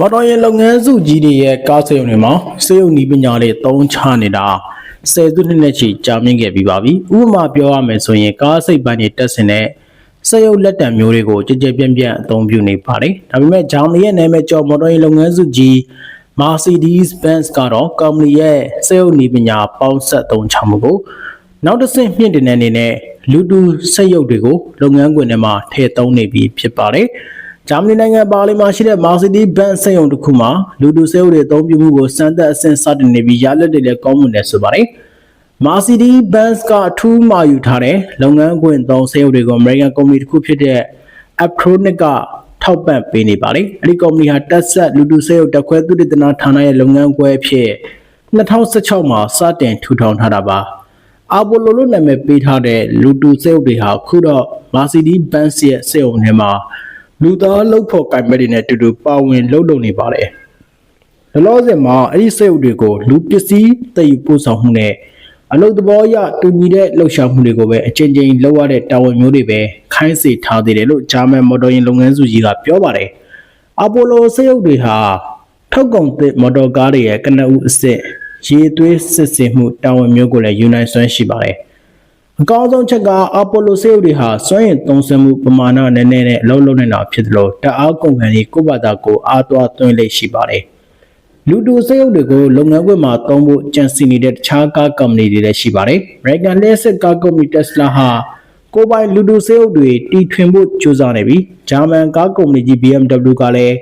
မော်တော်ယာဉ်လုပ်ငန်းစုကြီးတွေရဲ့ကားစက်ရုံတွေမှာစေယုံနီးပညာတွေတုံးချနေတာဆယ်စုနှစ်နဲ့ချီကြာမြင့်ခဲ့ပြီးပါပြီ။ဥပမာပြောရမယ်ဆိုရင်ကားစိတ်ပိုင်းတွေတက်ဆင်တဲ့စက်ရုံလက်တံမျိုးတွေကိုကြည်ကြဲပြန့်ပြန့်အသုံးပြုနေပါတယ်။ဒါပေမဲ့ဂျာမနီရဲ့နာမည်ကျော်မော်တော်ယာဉ်လုပ်ငန်းစုကြီး Mercedes Benz ကတော့ကုမ္ပဏီရဲ့စက်ရုံနီးပညာပေါင်းဆက်သုံးချမှုကိုနောက်တစ်ဆင့်မြင့်တင်တဲ့အနေနဲ့လူတူစက်ရုပ်တွေကိုလုပ်ငန်းခွင်ထဲမှာထည့်သုံးနေပြီးဖြစ်ပါတယ်။ ဂျာမနီနိုင်ငံပါလီမှာရှိတဲ့ Mercedes Benz စက်ရုံတစ်ခုမှာလူတူစက်ရုပ်တွေအသုံးပြုမှုကိုစမ်းသပ်အဆင့်စတင်နေပြီးရလဒ်တွေလည်းကောင်းမွန်တယ်ဆိုပါတယ်။ Mercedes Benz ကအထူးမှာယူထားတဲ့လုပ်ငန်းခွင်သုံးစက်ရုပ်တွေကို American ကုမ္ပဏီတစ်ခုဖြစ်တဲ့ Aptronic ကထောက်ပံ့ပေးနေပါတယ်။အဲဒီကုမ္ပဏီဟာတက်ဆက်လူတူစက်ရုပ်တက်ခွဲသုတေသနဌာနရဲ့လုပ်ငန်းခွဲအဖြစ်2016မှာစတင်ထူထောင်ထားတာပါ။အာပိုလိုလို့နာမည်ပေးထားတဲ့လူတူစက်ရုပ်တွေဟာခုတော့ Mercedes Benz ရဲ့စက်ရုံထဲမှာ လူသားလှုပ်ဖို့ကင်မတွေနဲ့အတူတူပါဝင်လှုပ်လုံနေပါတယ်။လောလောဆယ်မှာအဲ့ဒီစက်ရုပ်တွေကိုလူပစ္စည်းတည်ယူပို့ဆောင်မှုနဲ့အလုပ်သဘောအရတူညီတဲ့လှုပ်ရှားမှုတွေကိုပဲအချိန်ချင်းလုပ်ရတဲ့တာဝန်မျိုးတွေပဲခိုင်းစေထားသေးတယ်လို့ဂျာမန်မော်တော်ယာဉ်လုပ်ငန်းစုကြီးကပြောပါတယ်။အပိုလိုစက်ရုပ်တွေဟာထုတ်ကုန်သစ်မော်တော်ကားတွေရဲ့ကနဦးအစ်စ်ရေသွေးစစ်စင်မှုတာဝန်မျိုးကိုလည်းယူနိုင်စွမ်းရှိပါတယ်။ အကောင်းဆုံးချက်ကအပိုလိုစက်ရုပ်တွေဟာစွမ်းရည်သုံးစွဲမှုပမာဏနည်းနည်းနဲ့အလုံးလုံးနေတာဖြစ်သလိုတအားကုန်ခံပြီးကိုယ့်ဘာသာကိုယ်အားသွားသွင်းလိမ့်ရှိပါတယ်။လူတူစက်ရုပ်တွေကိုလုပ်ငန်းခွင်မှာသုံးဖို့ကြံစည်နေတဲ့တခြားကားကုမ္ပဏီတွေလည်းရှိပါတယ်။ American လျှက်စစ်ကားကုမ္ပဏီ Tesla ဟာကိုယ်ပိုင်လူတူစက်ရုပ်တွေတီထွင်ဖို့ကြိုးစားနေပြီးဂျာမန်ကားကုမ္ပဏီကြီး BMW ကလည်း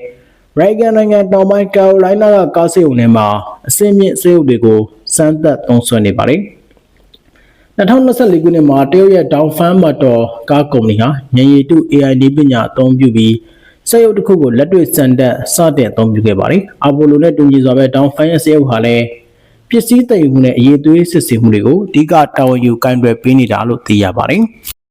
American နိုင်ငံတောင်ပိုင်း Carolina ကကားစက်ရုံထဲမှာအစင်းမြင့်စက်ရုပ်တွေကိုစမ်းသပ်သုံးစွဲနေပါတယ်။ 2024ခုနှစ်မှာတရုတ်ရဲ့ Dongfeng Motor ကားကုမ္ပဏီဟာဉာဏ်ရည်တု AI နည်းပညာအသုံးပြုပြီးစက်ရုပ်တစ်ခုကိုလက်တွေ့စမ်းသပ်စတင်အသုံးပြုခဲ့ပါတယ်။ Apollo နဲ့တူညီစွာပဲ Dongfeng ရဲ့စက်ရုပ်ဟာလည်းပစ္စည်းတည်ယူမှုနဲ့အရေးသွေးစစ်ဆေးမှုတွေကိုအဓိကတာဝန်ယူကင်တွယ်ပေးနေတာလို့သိရပါတယ်။